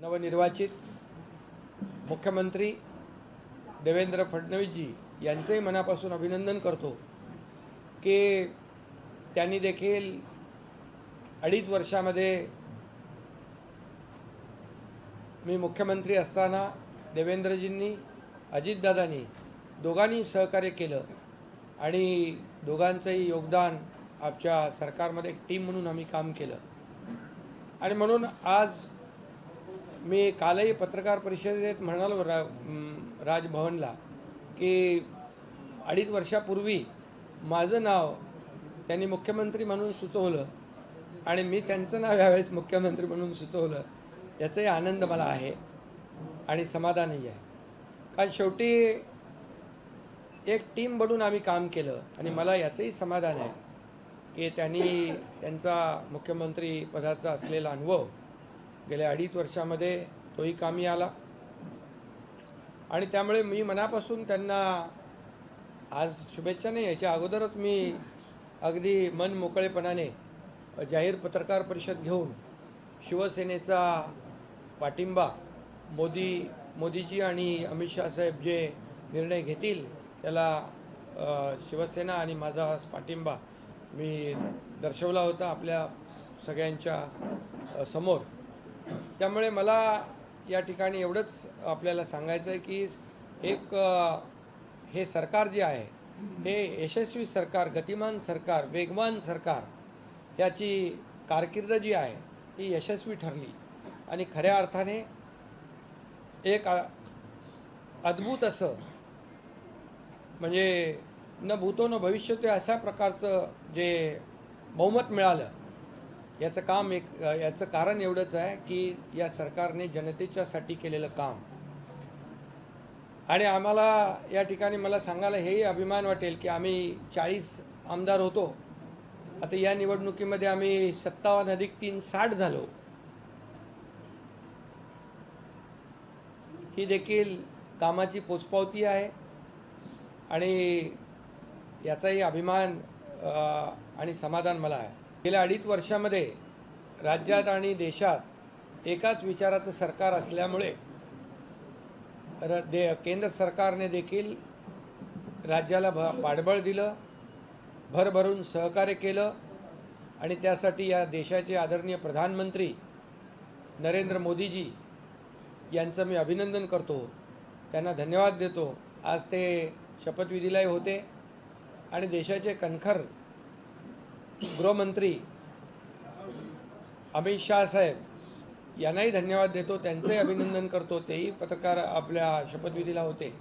नवनिर्वाचित मुख्यमंत्री देवेंद्र फडणवीसजी यांचंही मनापासून अभिनंदन करतो की त्यांनी देखील अडीच वर्षामध्ये मी मुख्यमंत्री असताना देवेंद्रजींनी अजितदादांनी दोघांनी सहकार्य केलं आणि दोघांचंही योगदान आमच्या सरकारमध्ये एक टीम म्हणून आम्ही काम केलं. आणि म्हणून आज मी कालही पत्रकार परिषदेत म्हणालो रा राजभवनला की अडीच वर्षापूर्वी माझं नाव त्यांनी मुख्यमंत्री म्हणून सुचवलं आणि मी त्यांचं नाव यावेळेस मुख्यमंत्री म्हणून सुचवलं याचाही आनंद मला आहे आणि समाधानही आहे. कारण शेवटी एक टीम बनून आम्ही काम केलं आणि मला याचंही समाधान आहे की त्यांनी त्यांचा मुख्यमंत्री पदाचा असलेला अनुभव गेल्या अडीच वर्षामध्ये तोही कामी आला. आणि त्यामुळे मी मनापासून त्यांना आज शुभेच्छा नाही याच्या अगोदरच मी अगदी मन मोकळेपणाने जाहीर पत्रकार परिषद घेऊन शिवसेनेचा पाठिंबा मोदी मोदीजी आणि अमित शहा साहेब जे निर्णय घेतील त्याला शिवसेना आणि माझा पाठिंबा मी दर्शवला होता आपल्या सगळ्यांच्या समोर. त्यामुळे मला या ठिकाणी एवढंच आपल्याला सांगायचं आहे की एक हे सरकार जे आहे हे यशस्वी सरकार गतिमान सरकार वेगवान सरकार याची कारकीर्द जी आहे ही यशस्वी ठरली. आणि खऱ्या अर्थाने एक अद्भुत असं म्हणजे न भूतो न भविष्यतो अशा प्रकारचं जे बहुमत मिळालं याचं काम एक याचं कारण एवढंच आहे की या सरकारने जनतेच्यासाठी केलेलं काम. आणि आम्हाला या ठिकाणी मला सांगायला हेही अभिमान वाटेल की आम्ही चाळीस आमदार होतो. आता या निवडणुकीमध्ये आम्ही सत्तावन्न अधिक तीन साठ झालो. ही देखील कामाची पोचपावती आहे. आणि याचाही अभिमान आणि समाधान मला आहे. गेल्या अडीच वर्षामध्ये राज्यात आणि देशात एकाच विचाराचं सरकार असल्यामुळे र दे केंद्र सरकारने देखील राज्याला भ पाठबळ दिलं भरभरून सहकार्य केलं आणि त्यासाठी या देशाचे आदरणीय प्रधानमंत्री नरेंद्र मोदीजी यांचं मी अभिनंदन करतो. त्यांना धन्यवाद देतो. आज ते शपथविधीलाही होते आणि देशाचे कणखर गृहमंत्री अमित शाह साहेब यांनाही धन्यवाद देतो. त्यांचंही अभिनंदन करतो. तेही पत्रकार आपल्या शपथविधीला होते.